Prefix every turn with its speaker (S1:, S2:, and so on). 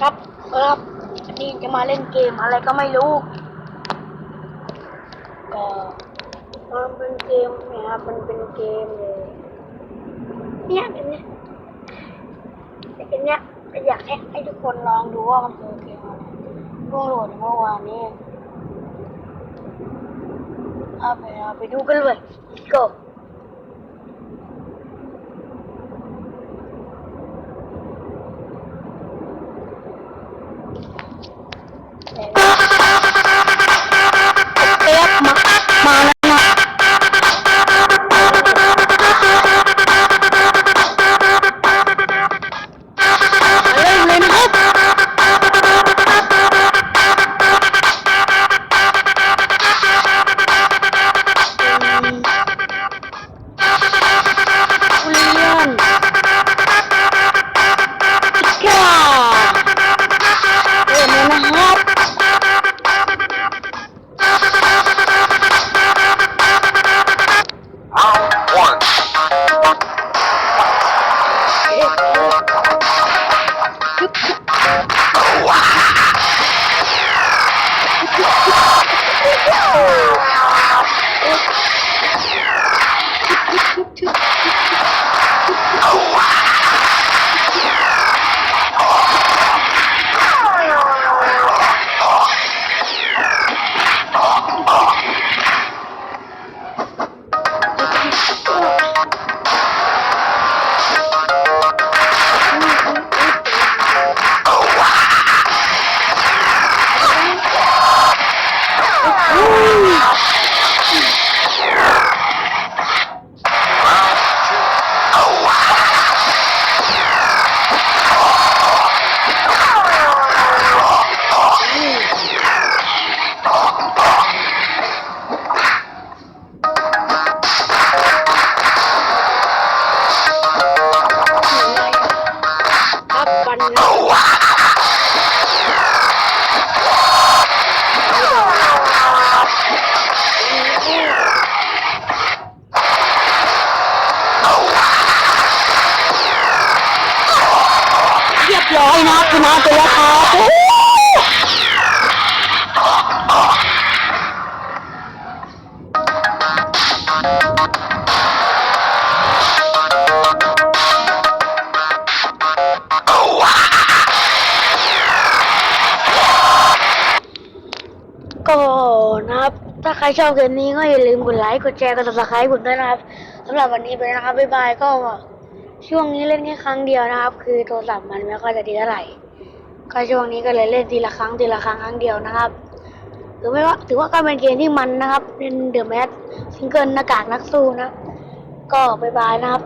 S1: ครับครับวันนี้จะมาเล่นเกมอะไรก็ไม่รู้ ก็มันเป็นเกมเนี่ยครับ มันเป็นเกมเลยเนี่ยเป็นเนี่ยเป็นเนี่ยอยากให้ให้ทุกคนลองดูว่ามันคือเกมอะไรเพิ่งโหลดเมื่อวานนี้เอาไปเอาไปดูกันเลย go Woo! ร้อยนะครับชนะไปแล้วครับก็นะครับ ถ้าใครชอบเกมนี้ก็อย่าลืมกดไลค์ กดแชร์ กด subscribe ผมด้วยนะครับสำหรับวันนี้ไปแล้วนะครับ บ๊ายบายก็ ช่วงนี้เล่นแค่ครั้งเดียวนะครับ คือโทรศัพท์มันไม่ค่อยจะดีเท่าไหร่ก็ช่วงนี้ก็เลยเล่นทีละครั้งทีละครั้งครั้งเดียวนะครับถือไม่ว่าถือว่าก็เป็นเกมที่มันนะครับเป็นเดอะแมสซิงเกิลหน้ากากนักสู้นะ ก็บายบายนะครับ